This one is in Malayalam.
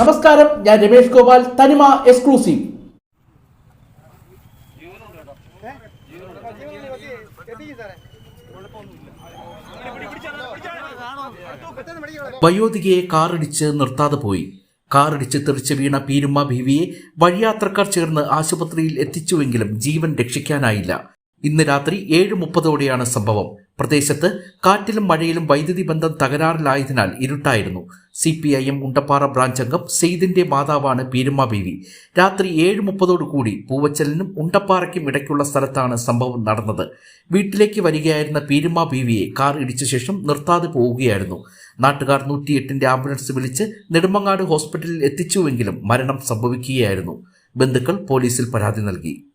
നമസ്കാരം ഞാൻ രമേഷ് ഗോപാൽ തനിമ എക്സ്ക്ലൂസീവ്. വയോധികയെ കാറിടിച്ച് നിർത്താതെ പോയി. കാറിടിച്ച് തെറിച്ച് വീണ പീരുമ്മ ബീവിയെ വഴിയാത്രക്കാർ ചേർന്ന് ആശുപത്രിയിൽ എത്തിച്ചുവെങ്കിലും ജീവൻ രക്ഷിക്കാനായില്ല. ഇന്ന് രാത്രി ഏഴ് മുപ്പതോടെയാണ് സംഭവം. പ്രദേശത്ത് കാറ്റിലും മഴയിലും വൈദ്യുതി ബന്ധം തകരാറിലായതിനാൽ ഇരുട്ടായിരുന്നു. C P I M Undappara branch അംഗം സെയ്ദിന്റെ മാതാവാണ് പീരുമ്മ ബീവി. രാത്രി ഏഴ് മുപ്പതോടുകൂടി പൂവച്ചലിനും ഉണ്ടപ്പാറയ്ക്കും ഇടയ്ക്കുള്ള സ്ഥലത്താണ് സംഭവം നടന്നത്. വീട്ടിലേക്ക് വരികയായിരുന്ന പീരുമ്മ ബീവിയെ കാർ ഇടിച്ച ശേഷം നിർത്താതെ പോവുകയായിരുന്നു. നാട്ടുകാർ നൂറ്റിയെട്ടിന്റെ ആംബുലൻസ് വിളിച്ച് നെടുമങ്ങാട് ഹോസ്പിറ്റലിൽ എത്തിച്ചുവെങ്കിലും മരണം സംഭവിക്കുകയായിരുന്നു. ബന്ധുക്കൾ പോലീസിൽ പരാതി നൽകി.